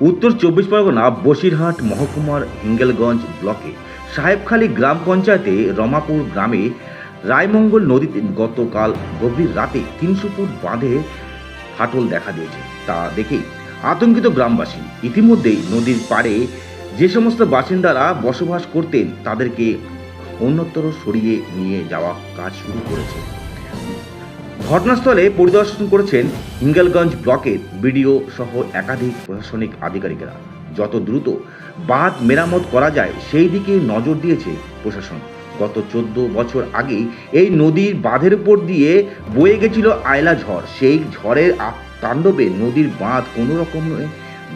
উত্তর চব্বিশ পরগনা, বসিরহাট, মহকুমার হিঙ্গেলগঞ্জ ব্লকে। সাহেবখালী গ্রাম পঞ্চায়েতে রমাপুর গ্রামে রায়মঙ্গল নদীতে গতকাল গভীর রাতে তিনশো ফুট বাঁধে ফাটল দেখা দিয়েছে। তা দেখে আতঙ্কিত গ্রামবাসী ইতিমধ্যেই নদীর পাড়ে যে সমস্ত বাসিন্দারা বসবাস করতেন, তাদেরকে অন্যত্র সরিয়ে নিয়ে যাওয়া কাজ শুরু করেছে। ঘটনাস্থলে পরিদর্শন করেছেন হিঙ্গলগঞ্জ ব্লকের বিডিও সহ একাধিক প্রশাসনিক আধিকারিকেরা। যত দ্রুত বাঁধ মেরামত করা যায়, সেই দিকে নজর দিয়েছে প্রশাসন। গত চোদ্দ বছর আগেই এই নদীর বাঁধের উপর দিয়ে বয়ে গেছিল আয়লা ঝড়। সেই ঝড়ের তাণ্ডবে নদীর বাঁধ কোনো রকমে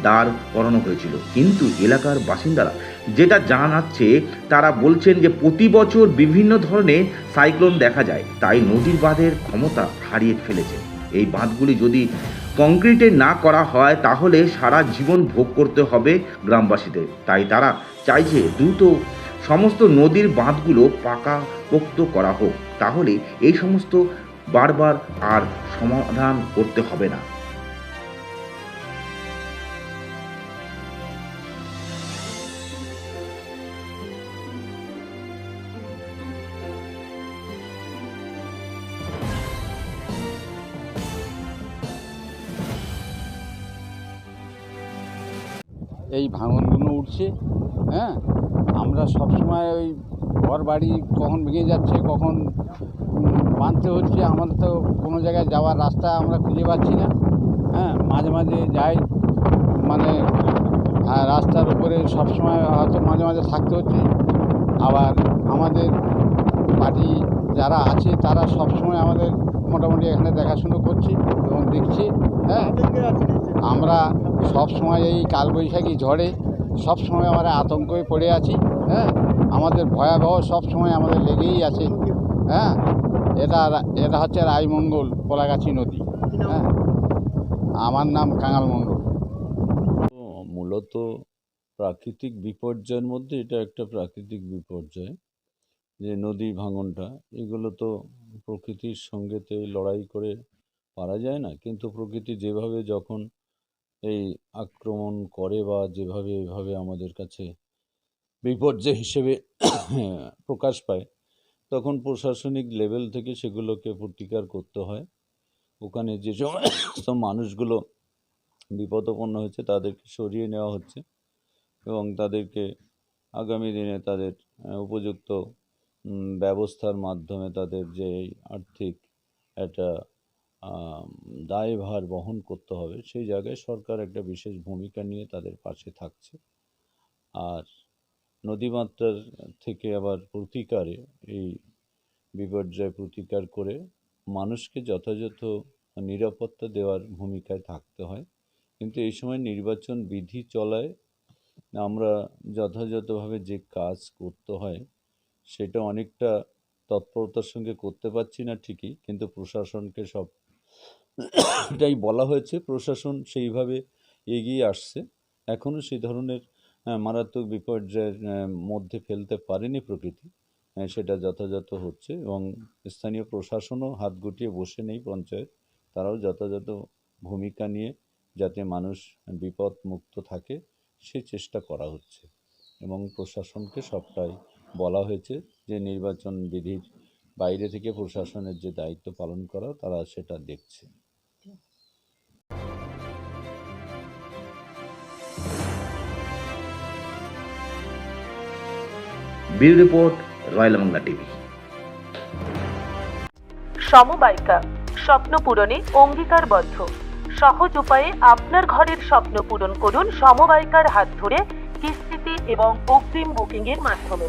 দাঁড় করানো হয়েছিল। কিন্তু এলাকার বাসিন্দারা যেটা জানাচ্ছে, তারা বলছেন যে প্রতি বছর বিভিন্ন ধরনের সাইক্লোন দেখা যায়, তাই নদীর বাঁধের ক্ষমতা হারিয়ে ফেলেছে। এই বাঁধগুলি যদি কংক্রিটে না করা হয়, তাহলে সারা জীবন ভোগ করতে হবে গ্রামবাসীদের। তাই তারা চাইছে দ্রুত সমস্ত নদীর বাঁধগুলো পাকা পোক্ত করা হোক। তাহলে এই সমস্ত বারবার আর সমাধান করতে হবে না। এই ভাঙনগুলো উঠছে হ্যাঁ? আমরা সবসময় ওই ঘর বাড়ি কখন ভেঙে যাচ্ছে, কখন বাঁধতে হচ্ছে, আমাদের তো কোনো জায়গায় যাওয়ার রাস্তা আমরা খুঁজে পাচ্ছি না হ্যাঁ? মাঝে মাঝে যাই মানে রাস্তার উপরে সবসময় হয়তো মাঝে মাঝে থাকতে হচ্ছে। আবার আমাদের পার্টি যারা আছে, তারা সবসময় আমাদের মোটামুটি এখানে দেখাশুনো করছি, এবং দেখছি হ্যাঁ আমরা সব সময় এই কালবৈশাখী ঝড়ে সব সময় আমরা আতঙ্কে পড়ে আছি হ্যাঁ আমাদের ভয়াবহ সব সময় আমাদের লেগেই আছে হ্যাঁ এটা এটা হচ্ছে রায়মঙ্গল কোলাগাছি নদী হ্যাঁ আমার নাম কাঙাল মণ্ডল। মূলত প্রাকৃতিক বিপর্যয়ের মধ্যে এটা একটা প্রাকৃতিক বিপর্যয়। যে নদী ভাঙনটা, এগুলো তো প্রকৃতির সঙ্গে তো এই লড়াই করে পারা যায় না। কিন্তু প্রকৃতি যেভাবে যখন এই আক্রমণ করে বা যেভাবে এভাবে আমাদের কাছে বিপর্যয় হিসেবে প্রকাশ পায়, তখন প্রশাসনিক লেভেল থেকে সেগুলোকে প্রতিকার করতে হয়। ওখানে যে সমস্ত মানুষগুলো বিপদপন্ন হয়েছে, তাদেরকে সরিয়ে নেওয়া হচ্ছে এবং তাদেরকে আগামী দিনে তাদের উপযুক্ত ব্যবস্থার মাধ্যমে তাদের যে আর্থিক একটা দায়ভার বহন করতে হবে, সেই জায়গায় সরকার একটা বিশেষ ভূমিকা নিয়ে তাদের পাশে থাকছে। আর নদীমাত্রার থেকে আবার প্রতিকারে এই বিপর্যয় প্রতিকার করে মানুষকে যথাযথ নিরাপত্তা দেওয়ার ভূমিকায় থাকতে হয়। কিন্তু এই সময় নির্বাচন বিধি চলায় আমরা যথাযথভাবে যে কাজ করতে হয় সেটা অনেকটা তৎপরতার সঙ্গে করতে পারছি না ঠিকই, কিন্তু প্রশাসনকে সব এটাই বলা হয়েছে, প্রশাসন সেইভাবে এগিয়ে আসছে। এখনও সেই ধরনের মারাত্মক বিপর্যয়ের মধ্যে ফেলতে পারেনি প্রকৃতি সেটা যথাযথ হচ্ছে এবং স্থানীয় প্রশাসনও হাত গুটিয়ে বসে নেই পঞ্চায়েত, তারাও যথাযথ ভূমিকা নিয়ে যাতে মানুষ বিপদ মুক্ত থাকে, সে চেষ্টা করা হচ্ছে এবং প্রশাসনকে সবটাই বলা হয়েছে যে নির্বাচন বিধির বাইরে থেকে প্রশাসনের যে দায়িত্ব পালন করা তারা সেটা দেখছে। Report royal Bangla TV. সমবায়িকা স্বপ্ন পূরণে অঙ্গীকারবদ্ধ। সহজ উপায়ে আপনার ঘরের স্বপ্ন পূরণ করুন সমবায়িকার হাত ধরে কিস্তিতে এবং অগ্রিম বুকিং এর মাধ্যমে।